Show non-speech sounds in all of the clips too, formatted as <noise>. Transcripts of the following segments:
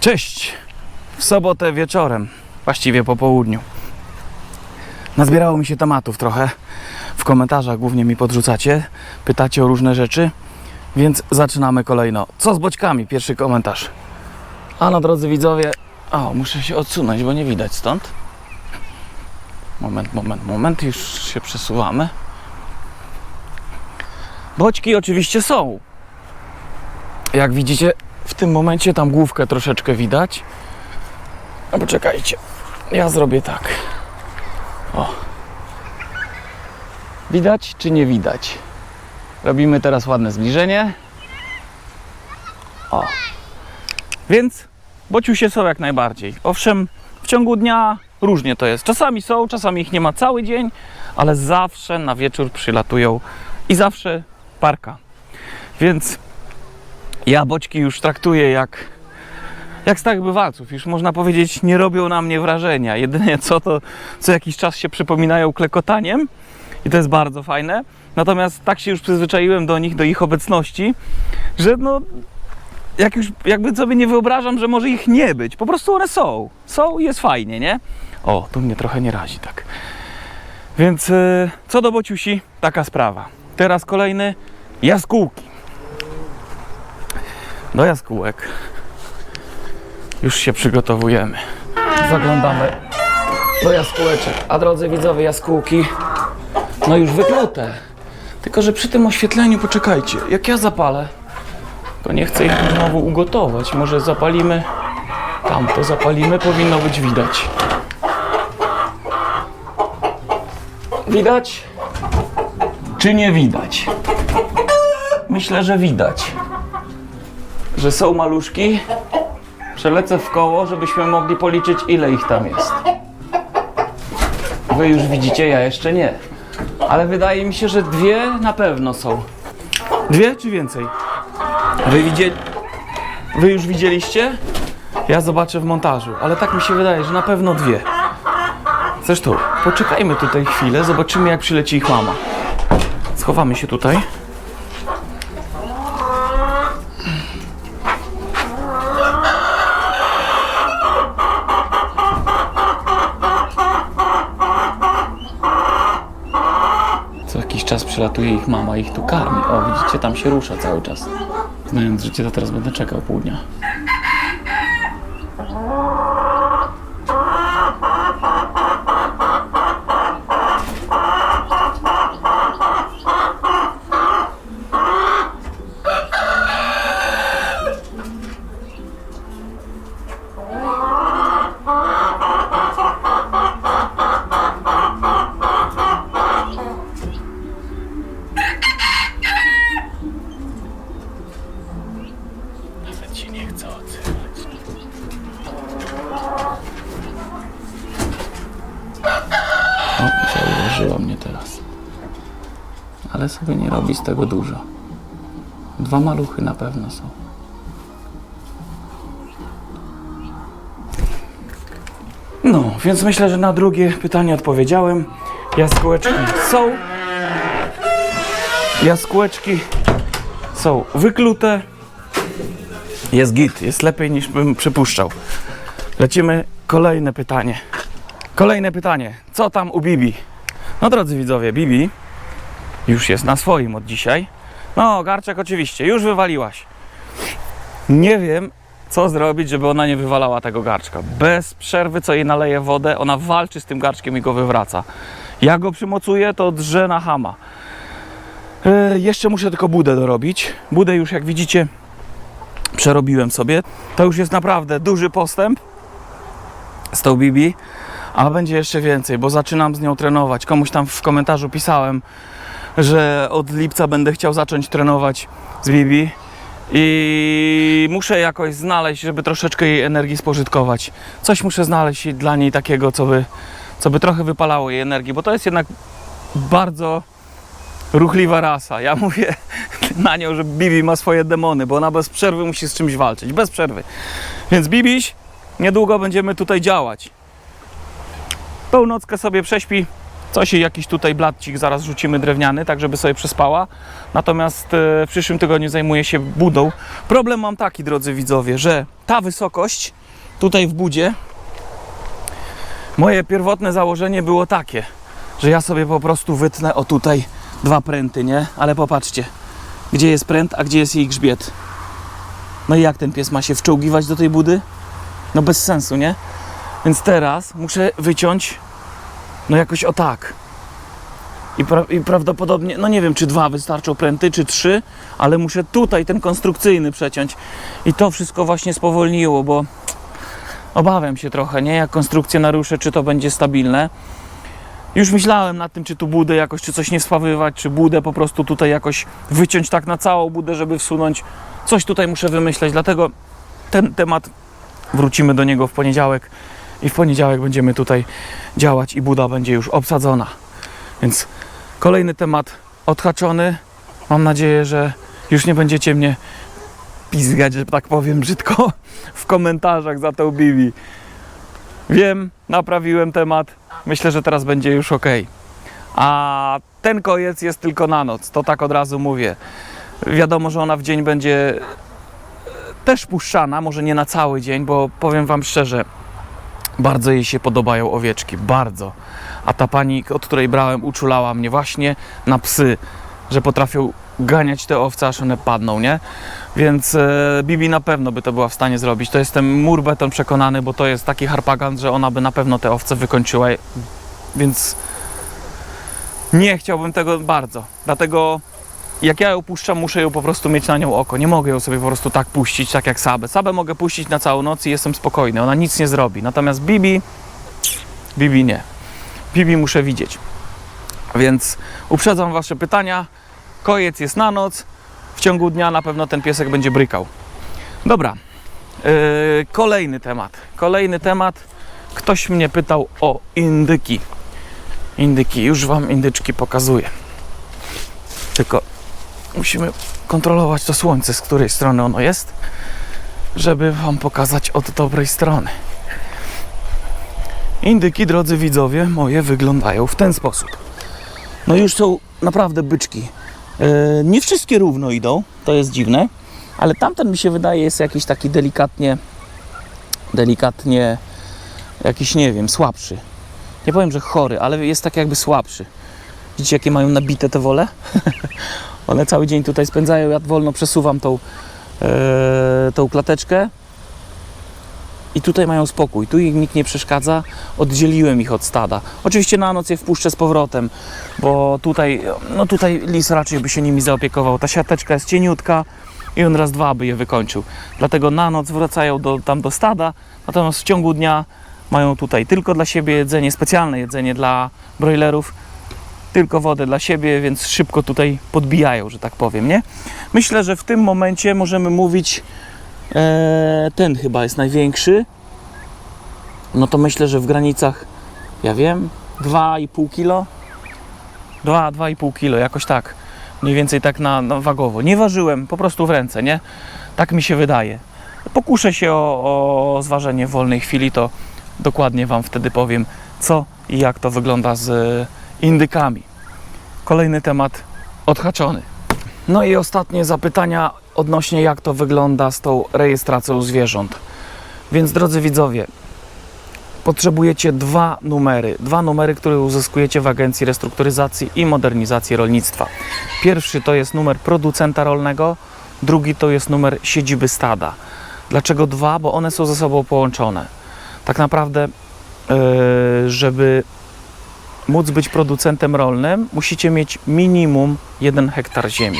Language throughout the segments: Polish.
Cześć! W sobotę wieczorem, właściwie po południu. Nazbierało mi się tematów trochę. W komentarzach głównie mi podrzucacie, pytacie o różne rzeczy, więc zaczynamy kolejno. Co z boćkami? Pierwszy komentarz. A no drodzy widzowie, o, muszę się odsunąć, bo nie widać stąd. Moment, moment, moment, już się przesuwamy. Boćki oczywiście są. Jak widzicie, w tym momencie tam główkę troszeczkę widać. No poczekajcie, ja zrobię tak. O. Widać czy nie widać? Robimy teraz ładne zbliżenie. O. Więc bociusie są jak najbardziej. Owszem, w ciągu dnia różnie to jest. Czasami są, czasami ich nie ma cały dzień, ale zawsze na wieczór przylatują i zawsze parka. Więc ja boćki już traktuję jak, jak starych bywalców. Już można powiedzieć, nie robią na mnie wrażenia. Jedynie co to co jakiś czas się przypominają klekotaniem i to jest bardzo fajne. Natomiast tak się już przyzwyczaiłem do nich, do ich obecności, że no jak już jakby sobie nie wyobrażam, że może ich nie być. Po prostu one są. Są i jest fajnie, nie? O, tu mnie trochę nie razi, tak. Więc e, co do bociusi, taka sprawa. Teraz kolejny jaskółki. Do jaskółek już się przygotowujemy. Zaglądamy do jaskółeczek. A drodzy widzowie, jaskółki, no już wyplute. Tylko, że przy tym oświetleniu, poczekajcie, jak ja zapalę, to nie chcę ich znowu ugotować. Może zapalimy tam, to zapalimy, powinno być widać. Widać? Czy nie widać? Myślę, że widać. Że są maluszki. Przelecę w koło, żebyśmy mogli policzyć, ile ich tam jest. Wy już widzicie, ja jeszcze nie. Ale wydaje mi się, że dwie na pewno są. Dwie czy więcej? Wy, widzieli... Wy już widzieliście? Ja zobaczę w montażu, ale tak mi się wydaje, że na pewno dwie. Zresztą, poczekajmy tutaj chwilę, zobaczymy jak przyleci ich mama. Schowamy się tutaj. Co jakiś czas przylatuje ich mama ich tu karmi. O, widzicie, tam się rusza cały czas. Znając życie, to teraz będę czekał pół dnia. Nawet się nie chce odzywać. O, zauważyła mnie teraz. Ale sobie nie robi z tego dużo. Dwa maluchy na pewno są. No, więc myślę, że na drugie pytanie odpowiedziałem. Jaskółeczki są. Jaskółeczki są wyklute. Jest git, jest lepiej niż bym przypuszczał. Lecimy kolejne pytanie. Kolejne pytanie. Co tam u Bibi? No drodzy widzowie, Bibi już jest na swoim od dzisiaj. No, garczek oczywiście, już wywaliłaś. Nie wiem, co zrobić, żeby ona nie wywalała tego garczka. Bez przerwy, co jej naleje wodę, ona walczy z tym garczkiem i go wywraca. Ja go przymocuję, to drze na hama. E, jeszcze muszę tylko budę dorobić. Budę już, jak widzicie, przerobiłem sobie. To już jest naprawdę duży postęp z tą Bibi, a będzie jeszcze więcej, bo zaczynam z nią trenować. Komuś tam w komentarzu pisałem, że od lipca będę chciał zacząć trenować z Bibi i muszę jakoś znaleźć, żeby troszeczkę jej energii spożytkować. Coś muszę znaleźć dla niej takiego, co by, co by trochę wypalało jej energii, bo to jest jednak bardzo ruchliwa rasa. Ja mówię <laughs> na nią, że Bibi ma swoje demony, bo ona bez przerwy musi z czymś walczyć. Bez przerwy. Więc Bibiś, niedługo będziemy tutaj działać. Tą nockę sobie prześpi Coś i jakiś tutaj blatcik zaraz rzucimy drewniany, tak żeby sobie przespała. Natomiast e, w przyszłym tygodniu zajmuję się budą. Problem mam taki, drodzy widzowie, że ta wysokość tutaj w budzie, moje pierwotne założenie było takie, że ja sobie po prostu wytnę o tutaj dwa pręty, nie? Ale popatrzcie, gdzie jest pręt, a gdzie jest jej grzbiet. No i jak ten pies ma się wczołgiwać do tej budy? No bez sensu, nie? Więc teraz muszę wyciąć no jakoś o tak. I, pra I prawdopodobnie, no nie wiem, czy dwa wystarczą pręty, czy trzy, ale muszę tutaj ten konstrukcyjny przeciąć. I to wszystko właśnie spowolniło, bo obawiam się trochę, nie? Jak konstrukcję naruszę, czy to będzie stabilne. Już myślałem nad tym, czy tu budę jakoś, czy coś nie spawywać, czy budę po prostu tutaj jakoś wyciąć tak na całą budę, żeby wsunąć. Coś tutaj muszę wymyśleć, dlatego ten temat wrócimy do niego w poniedziałek i w poniedziałek będziemy tutaj działać i buda będzie już obsadzona. Więc kolejny temat odhaczony. Mam nadzieję, że już nie będziecie mnie pizgać, że tak powiem brzydko, <laughs> w komentarzach za tą Bibi. Wiem, naprawiłem temat. Myślę, że teraz będzie już ok. A ten kojec jest tylko na noc, to tak od razu mówię. Wiadomo, że ona w dzień będzie też puszczana, może nie na cały dzień, bo powiem Wam szczerze, bardzo jej się podobają owieczki, bardzo. A ta pani, od której brałem, uczulała mnie właśnie na psy, że potrafią ganiać te owce, aż one padną, nie? Więc e, Bibi na pewno by to była w stanie zrobić. To jestem mur beton przekonany, bo to jest taki harpagan, że ona by na pewno te owce wykończyła. Więc nie chciałbym tego bardzo. Dlatego jak ja ją puszczam, muszę ją po prostu mieć na nią oko. Nie mogę ją sobie po prostu tak puścić, tak jak Sabę. Sabę mogę puścić na całą noc i jestem spokojny. Ona nic nie zrobi. Natomiast Bibi, Bibi nie. Bibi muszę widzieć. Więc uprzedzam Wasze pytania. Kojec jest na noc. W ciągu dnia na pewno ten piesek będzie brykał. Dobra. Yy, kolejny temat. Kolejny temat. Ktoś mnie pytał o indyki. Indyki. Już Wam indyczki pokazuję. Tylko musimy kontrolować to słońce, z której strony ono jest, żeby Wam pokazać od dobrej strony. Indyki, drodzy widzowie, moje wyglądają w ten sposób. No już są naprawdę byczki. E, nie wszystkie równo idą, to jest dziwne, ale tamten mi się wydaje jest jakiś taki delikatnie, delikatnie, jakiś nie wiem, słabszy. Nie powiem, że chory, ale jest tak jakby słabszy. Widzicie, jakie mają nabite te wole? <laughs> One cały dzień tutaj spędzają, ja wolno przesuwam tą, e, tą klateczkę i tutaj mają spokój, tu im nikt nie przeszkadza, oddzieliłem ich od stada. Oczywiście na noc je wpuszczę z powrotem, bo tutaj, no tutaj lis raczej by się nimi zaopiekował. Ta siateczka jest cieniutka i on raz, dwa by je wykończył. Dlatego na noc wracają do, tam do stada, natomiast w ciągu dnia mają tutaj tylko dla siebie jedzenie, specjalne jedzenie dla broilerów, tylko wodę dla siebie, więc szybko tutaj podbijają, że tak powiem, nie? Myślę, że w tym momencie możemy mówić, e, ten chyba jest największy. No to myślę, że w granicach, ja wiem, 2,5 kilo. 2, 2,5 kilo, jakoś tak. Mniej więcej tak na, na wagowo. Nie ważyłem, po prostu w ręce, nie? Tak mi się wydaje. Pokuszę się o, o zważenie w wolnej chwili, to dokładnie Wam wtedy powiem, co i jak to wygląda z indykami. Kolejny temat odhaczony. No i ostatnie zapytania odnośnie jak to wygląda z tą rejestracją zwierząt. Więc drodzy widzowie, potrzebujecie dwa numery. Dwa numery, które uzyskujecie w Agencji Restrukturyzacji i Modernizacji Rolnictwa. Pierwszy to jest numer producenta rolnego, drugi to jest numer siedziby stada. Dlaczego dwa? Bo one są ze sobą połączone. Tak naprawdę, yy, żeby móc być producentem rolnym, musicie mieć minimum 1 hektar ziemi.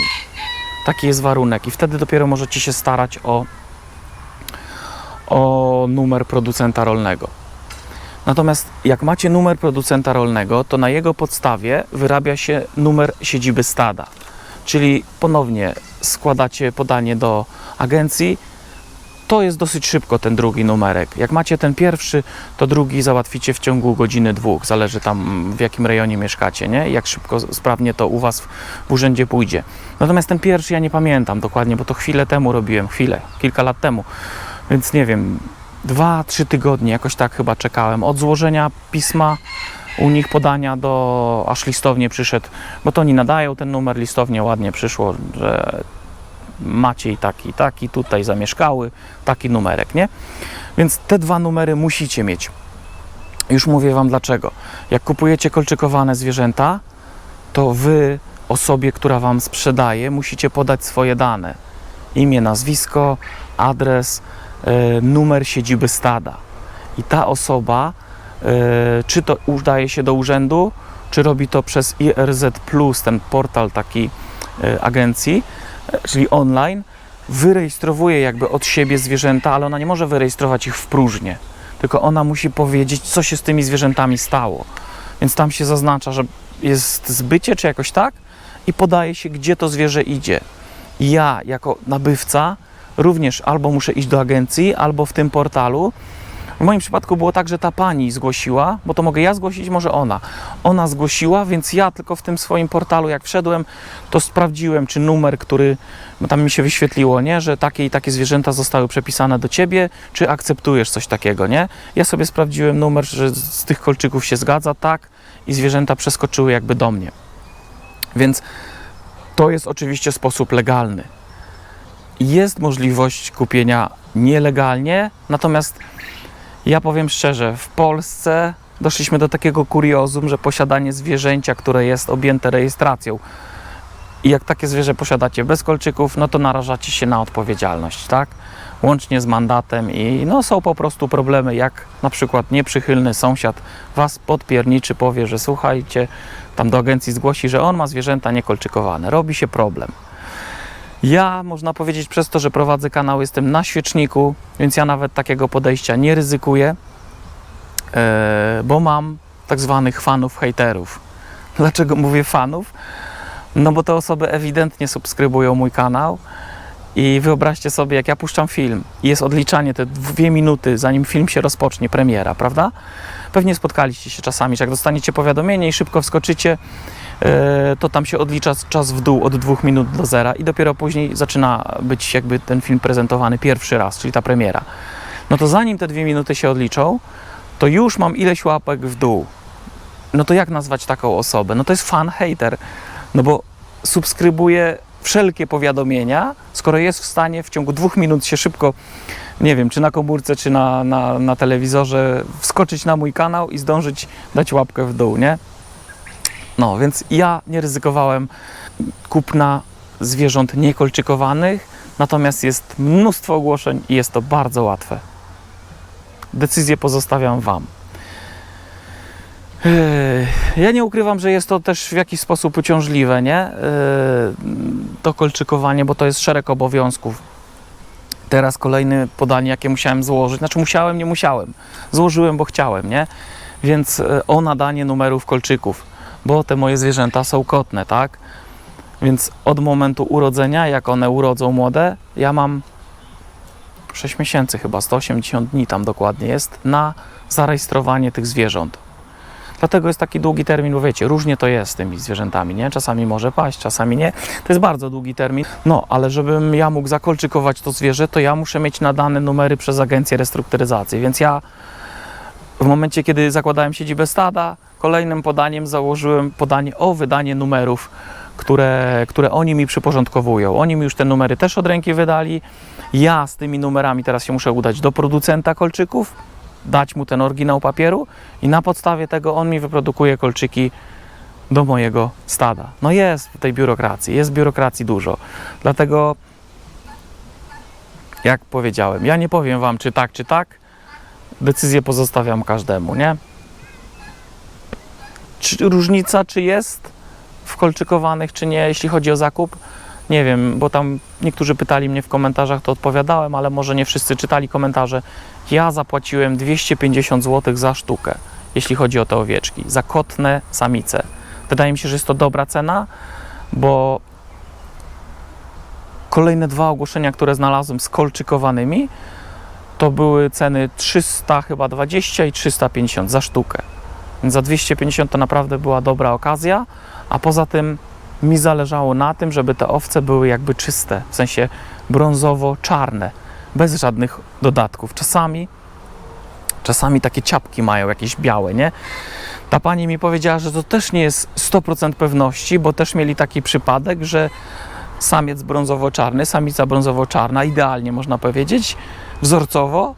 Taki jest warunek i wtedy dopiero możecie się starać o, o numer producenta rolnego. Natomiast jak macie numer producenta rolnego, to na jego podstawie wyrabia się numer siedziby stada. Czyli ponownie składacie podanie do agencji. To jest dosyć szybko ten drugi numerek. Jak macie ten pierwszy, to drugi załatwicie w ciągu godziny, dwóch. Zależy tam w jakim rejonie mieszkacie, nie? Jak szybko, sprawnie to u Was w urzędzie pójdzie. Natomiast ten pierwszy ja nie pamiętam dokładnie, bo to chwilę temu robiłem, chwilę, kilka lat temu. Więc nie wiem, dwa, trzy tygodnie, jakoś tak chyba czekałem od złożenia pisma u nich podania do, aż listownie przyszedł, bo to oni nadają ten numer, listownie ładnie przyszło, że Maciej taki, taki, tutaj zamieszkały, taki numerek, nie? Więc te dwa numery musicie mieć. Już mówię Wam dlaczego. Jak kupujecie kolczykowane zwierzęta, to Wy osobie, która Wam sprzedaje, musicie podać swoje dane. Imię, nazwisko, adres, e, numer siedziby stada. I ta osoba, e, czy to udaje się do urzędu, czy robi to przez IRZ, ten portal taki e, agencji, czyli online, wyrejestrowuje jakby od siebie zwierzęta, ale ona nie może wyrejestrować ich w próżnię, tylko ona musi powiedzieć, co się z tymi zwierzętami stało. Więc tam się zaznacza, że jest zbycie, czy jakoś tak, i podaje się, gdzie to zwierzę idzie. I ja, jako nabywca, również albo muszę iść do agencji, albo w tym portalu. W moim przypadku było tak, że ta pani zgłosiła, bo to mogę ja zgłosić, może ona. Ona zgłosiła, więc ja tylko w tym swoim portalu, jak wszedłem, to sprawdziłem, czy numer, który bo tam mi się wyświetliło, nie, że takie i takie zwierzęta zostały przepisane do ciebie, czy akceptujesz coś takiego, nie? Ja sobie sprawdziłem numer, że z tych kolczyków się zgadza, tak, i zwierzęta przeskoczyły jakby do mnie. Więc to jest oczywiście sposób legalny. Jest możliwość kupienia nielegalnie, natomiast ja powiem szczerze, w Polsce doszliśmy do takiego kuriozum, że posiadanie zwierzęcia, które jest objęte rejestracją, i jak takie zwierzę posiadacie bez kolczyków, no to narażacie się na odpowiedzialność, tak? Łącznie z mandatem i no są po prostu problemy, jak na przykład nieprzychylny sąsiad was podpierniczy, powie, że słuchajcie, tam do agencji zgłosi, że on ma zwierzęta niekolczykowane. Robi się problem. Ja, można powiedzieć, przez to, że prowadzę kanał, jestem na świeczniku, więc ja nawet takiego podejścia nie ryzykuję, e, bo mam tak zwanych fanów, hejterów. <laughs> Dlaczego mówię fanów? No bo te osoby ewidentnie subskrybują mój kanał i wyobraźcie sobie, jak ja puszczam film i jest odliczanie te dwie minuty, zanim film się rozpocznie, premiera, prawda? Pewnie spotkaliście się czasami, że jak dostaniecie powiadomienie i szybko wskoczycie, to tam się odlicza czas w dół od dwóch minut do zera i dopiero później zaczyna być jakby ten film prezentowany pierwszy raz, czyli ta premiera. No to zanim te dwie minuty się odliczą, to już mam ileś łapek w dół. No to jak nazwać taką osobę? No to jest fan, hater. No bo subskrybuje wszelkie powiadomienia, skoro jest w stanie w ciągu dwóch minut się szybko, nie wiem, czy na komórce, czy na, na, na telewizorze, wskoczyć na mój kanał i zdążyć dać łapkę w dół, nie? No, więc ja nie ryzykowałem kupna zwierząt niekolczykowanych, natomiast jest mnóstwo ogłoszeń i jest to bardzo łatwe. Decyzję pozostawiam Wam. Ja nie ukrywam, że jest to też w jakiś sposób uciążliwe, nie? To kolczykowanie, bo to jest szereg obowiązków. Teraz kolejne podanie, jakie musiałem złożyć. Znaczy musiałem, nie musiałem. Złożyłem, bo chciałem, nie? Więc e, o nadanie numerów kolczyków, bo te moje zwierzęta są kotne, tak? Więc od momentu urodzenia, jak one urodzą młode, ja mam 6 miesięcy chyba, 180 dni tam dokładnie jest, na zarejestrowanie tych zwierząt. Dlatego jest taki długi termin, bo wiecie, różnie to jest z tymi zwierzętami, nie? Czasami może paść, czasami nie. To jest bardzo długi termin. No, ale żebym ja mógł zakolczykować to zwierzę, to ja muszę mieć nadane numery przez agencję restrukturyzacji. Więc ja w momencie, kiedy zakładałem siedzibę stada, kolejnym podaniem założyłem podanie o wydanie numerów, które, które oni mi przyporządkowują. Oni mi już te numery też od ręki wydali. Ja z tymi numerami teraz się muszę udać do producenta kolczyków, dać mu ten oryginał papieru i na podstawie tego on mi wyprodukuje kolczyki do mojego stada. No jest tej biurokracji, jest biurokracji dużo. Dlatego, jak powiedziałem, ja nie powiem Wam czy tak, czy tak. Decyzję pozostawiam każdemu, nie? Czy różnica, czy jest w kolczykowanych, czy nie, jeśli chodzi o zakup? Nie wiem, bo tam niektórzy pytali mnie w komentarzach, to odpowiadałem, ale może nie wszyscy czytali komentarze. Ja zapłaciłem 250 zł za sztukę, jeśli chodzi o te owieczki, za kotne samice. Wydaje mi się, że jest to dobra cena, bo kolejne dwa ogłoszenia, które znalazłem z kolczykowanymi, to były ceny 300 chyba 20 i 350 za sztukę. Więc za 250 to naprawdę była dobra okazja, a poza tym mi zależało na tym, żeby te owce były jakby czyste, w sensie brązowo-czarne, bez żadnych dodatków. Czasami, czasami takie ciapki mają jakieś białe, nie? Ta pani mi powiedziała, że to też nie jest 100% pewności, bo też mieli taki przypadek, że samiec brązowo-czarny, samica brązowo-czarna, idealnie można powiedzieć, wzorcowo,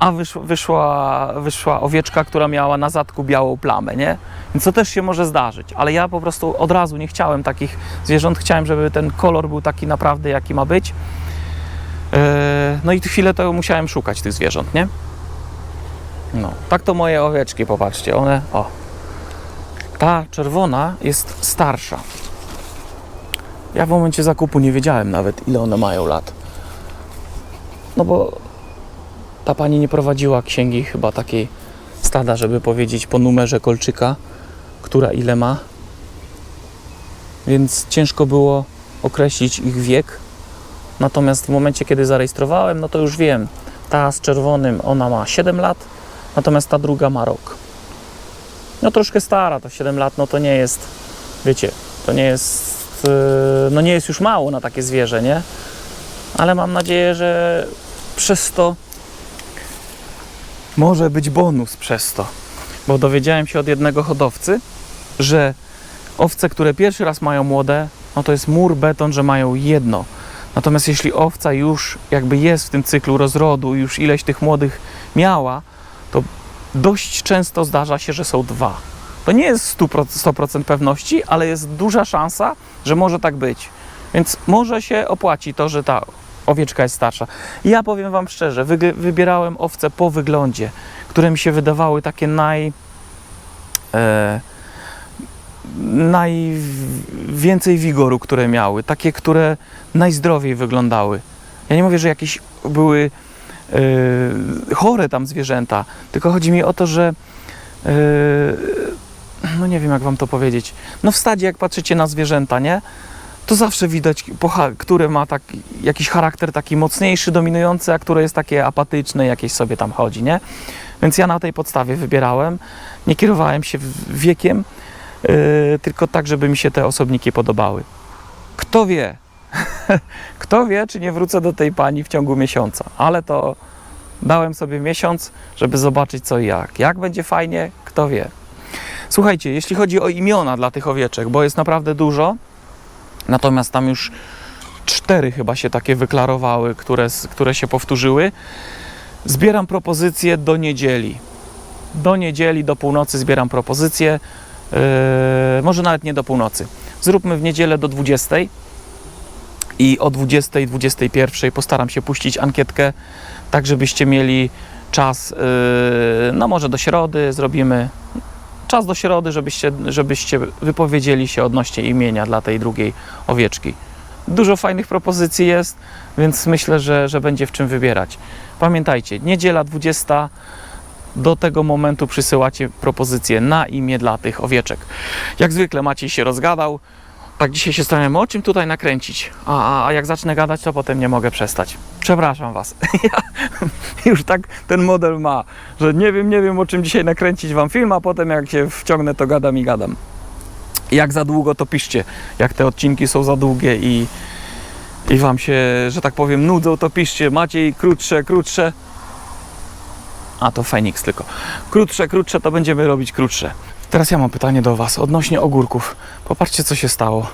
a wyszła, wyszła, owieczka, która miała na zadku białą plamę, nie? Więc to też się może zdarzyć, ale ja po prostu od razu nie chciałem takich zwierząt, chciałem, żeby ten kolor był taki naprawdę, jaki ma być. E, No i chwilę to musiałem szukać tych zwierząt, nie? No, tak to moje owieczki, popatrzcie, one, o. Ta czerwona jest starsza. Ja w momencie zakupu nie wiedziałem nawet, ile one mają lat. No bo ta pani nie prowadziła księgi chyba takiej stada, żeby powiedzieć po numerze kolczyka, która ile ma. Więc ciężko było określić ich wiek. Natomiast w momencie, kiedy zarejestrowałem, no to już wiem. Ta z czerwonym, ona ma 7 lat, natomiast ta druga ma rok. No troszkę stara, to 7 lat, no to nie jest, wiecie, to nie jest, yy, no nie jest już mało na takie zwierzę, nie? Ale mam nadzieję, że przez to może być bonus przez to. Bo dowiedziałem się od jednego hodowcy, że owce, które pierwszy raz mają młode, no to jest mur beton, że mają jedno. Natomiast jeśli owca już jakby jest w tym cyklu rozrodu, już ileś tych młodych miała, to dość często zdarza się, że są dwa. To nie jest 100%, 100% pewności, ale jest duża szansa, że może tak być. Więc może się opłaci to, że ta owieczka jest starsza. Ja powiem Wam szczerze, wybierałem owce po wyglądzie, które mi się wydawały takie naj. E, najwięcej wigoru, które miały, takie, które najzdrowiej wyglądały. Ja nie mówię, że jakieś były e, chore tam zwierzęta, tylko chodzi mi o to, że e, no nie wiem, jak wam to powiedzieć. No w stadzie, jak patrzycie na zwierzęta, nie? To zawsze widać, które ma tak, jakiś charakter taki mocniejszy, dominujący, a które jest takie apatyczne, jakieś sobie tam chodzi, nie? Więc ja na tej podstawie wybierałem. Nie kierowałem się wiekiem, yy, tylko tak, żeby mi się te osobniki podobały. Kto wie? <laughs> Kto wie, czy nie wrócę do tej pani w ciągu miesiąca, ale to dałem sobie miesiąc, żeby zobaczyć co i jak. Jak będzie fajnie, kto wie. Słuchajcie, jeśli chodzi o imiona dla tych owieczek, bo jest naprawdę dużo, natomiast tam już cztery chyba się takie wyklarowały, które, które się powtórzyły. Zbieram propozycje do niedzieli. Do niedzieli, do północy zbieram propozycje. Yy, może nawet nie do północy. Zróbmy w niedzielę do 20 i o 20, 21 postaram się puścić ankietkę, tak żebyście mieli czas, yy, no może do środy zrobimy czas do środy, żebyście, żebyście wypowiedzieli się odnośnie imienia dla tej drugiej owieczki. Dużo fajnych propozycji jest, więc myślę, że, że będzie w czym wybierać. Pamiętajcie, niedziela 20 do tego momentu przysyłacie propozycje na imię dla tych owieczek. Jak zwykle Maciej się rozgadał. Tak dzisiaj się zastanawiam, o czym tutaj nakręcić. A, a, a jak zacznę gadać, to potem nie mogę przestać. Przepraszam Was. <laughs> Ja już tak ten model ma, że nie wiem, nie wiem o czym dzisiaj nakręcić Wam film, a potem jak się wciągnę, to gadam i gadam. Jak za długo, to piszcie. Jak te odcinki są za długie i, i Wam się, że tak powiem, nudzą, to piszcie. Maciej krótsze, krótsze. A to Fenix tylko. Krótsze, krótsze, to będziemy robić krótsze. Teraz ja mam pytanie do Was odnośnie ogórków. Popatrzcie, co się stało.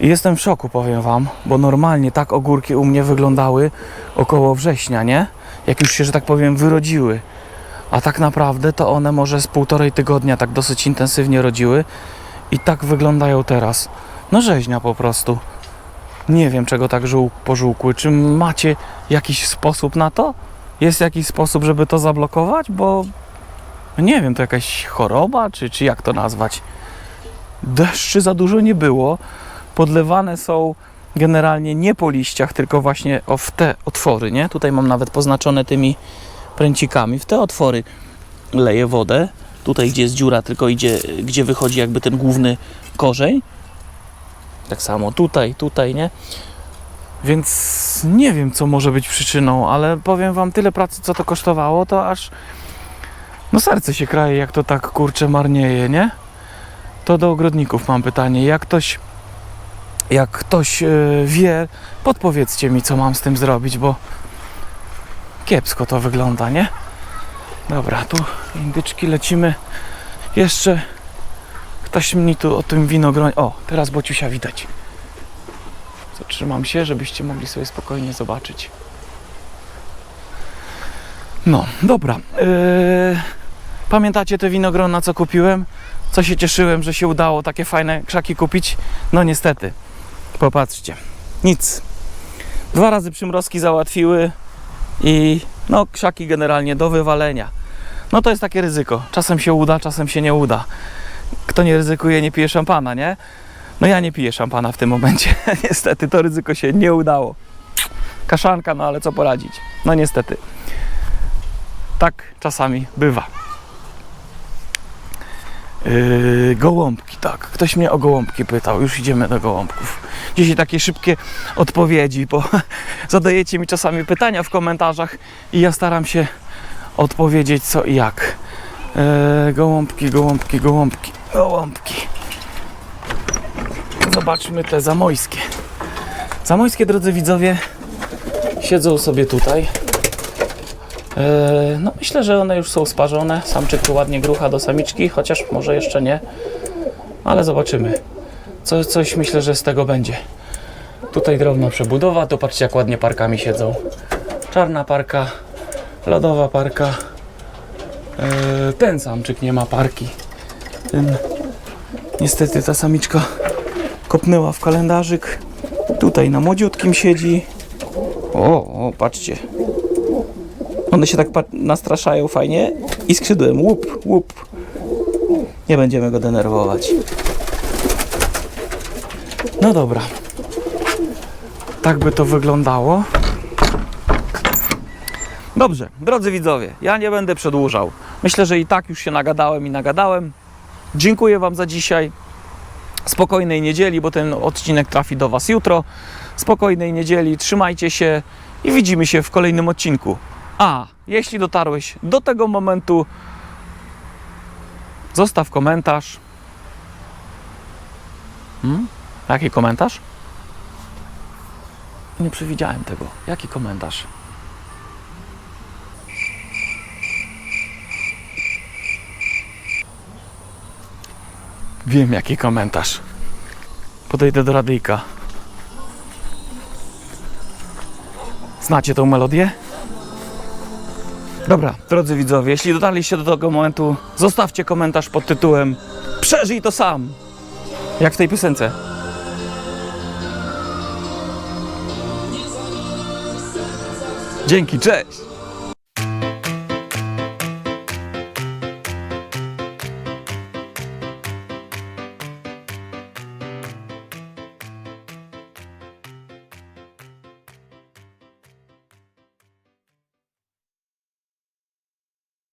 I jestem w szoku, powiem Wam, bo normalnie tak ogórki u mnie wyglądały około września, nie? Jak już się, że tak powiem, wyrodziły. A tak naprawdę to one może z półtorej tygodnia tak dosyć intensywnie rodziły i tak wyglądają teraz. No rzeźnia po prostu. Nie wiem, czego tak żół, pożółkły. Czy macie jakiś sposób na to? Jest jakiś sposób, żeby to zablokować? Bo no nie wiem, to jakaś choroba, czy, czy jak to nazwać? Deszczy za dużo nie było. Podlewane są generalnie nie po liściach, tylko właśnie o w te otwory, nie? Tutaj mam nawet poznaczone tymi pręcikami. W te otwory leję wodę. Tutaj, gdzie jest dziura, tylko idzie, gdzie wychodzi jakby ten główny korzeń. Tak samo tutaj, tutaj, nie? Więc nie wiem, co może być przyczyną, ale powiem Wam tyle pracy, co to kosztowało, to aż no serce się kraje, jak to tak kurczę marnieje, nie? To do ogrodników mam pytanie. Jak ktoś, jak ktoś e, wie, podpowiedzcie mi, co mam z tym zrobić, bo kiepsko to wygląda, nie? Dobra, tu indyczki lecimy Jeszcze ktoś mi tu o tym winogronie. O, teraz Bociusia widać. Zatrzymam się, żebyście mogli sobie spokojnie zobaczyć. No, dobra. Yy, pamiętacie te winogrona, co kupiłem? Co się cieszyłem, że się udało takie fajne krzaki kupić? No niestety. Popatrzcie. Nic. Dwa razy przymrozki załatwiły i no krzaki generalnie do wywalenia. No to jest takie ryzyko. Czasem się uda, czasem się nie uda. Kto nie ryzykuje, nie pije szampana, nie? No ja nie piję szampana w tym momencie. <laughs> niestety to ryzyko się nie udało. Kaszanka, no ale co poradzić? No niestety. Tak czasami bywa. Yy, gołąbki, tak. Ktoś mnie o gołąbki pytał. Już idziemy do gołąbków. Dzisiaj takie szybkie odpowiedzi, bo <laughs> zadajecie mi czasami pytania w komentarzach i ja staram się odpowiedzieć co i jak. Yy, gołąbki, gołąbki, gołąbki, gołąbki. Zobaczmy te zamojskie. Zamojskie, drodzy widzowie, siedzą sobie tutaj. Eee, No myślę, że one już są sparzone. Samczyk tu ładnie grucha do samiczki, chociaż może jeszcze nie. Ale zobaczymy. Co, coś myślę, że z tego będzie. Tutaj drobna przebudowa. To patrzcie jak ładnie parkami siedzą. Czarna parka, lodowa parka. Eee, Ten samczyk nie ma parki. Ten... Niestety ta samiczka kopnęła w kalendarzyk. Tutaj na młodziutkim siedzi. O, o patrzcie. One się tak nastraszają fajnie i skrzydłem łup, łup. Nie będziemy go denerwować. No dobra. Tak by to wyglądało. Dobrze, drodzy widzowie, ja nie będę przedłużał. Myślę, że i tak już się nagadałem i nagadałem. Dziękuję Wam za dzisiaj. Spokojnej niedzieli, bo ten odcinek trafi do Was jutro. Spokojnej niedzieli, trzymajcie się i widzimy się w kolejnym odcinku. A, jeśli dotarłeś do tego momentu, zostaw komentarz. Hmm? Jaki komentarz? Nie przewidziałem tego. Jaki komentarz? Wiem, jaki komentarz. Podejdę do radyjka. Znacie tą melodię? Dobra, drodzy widzowie, jeśli dotarliście do tego momentu, zostawcie komentarz pod tytułem Przeżyj to sam! Jak w tej piosence. Dzięki, cześć!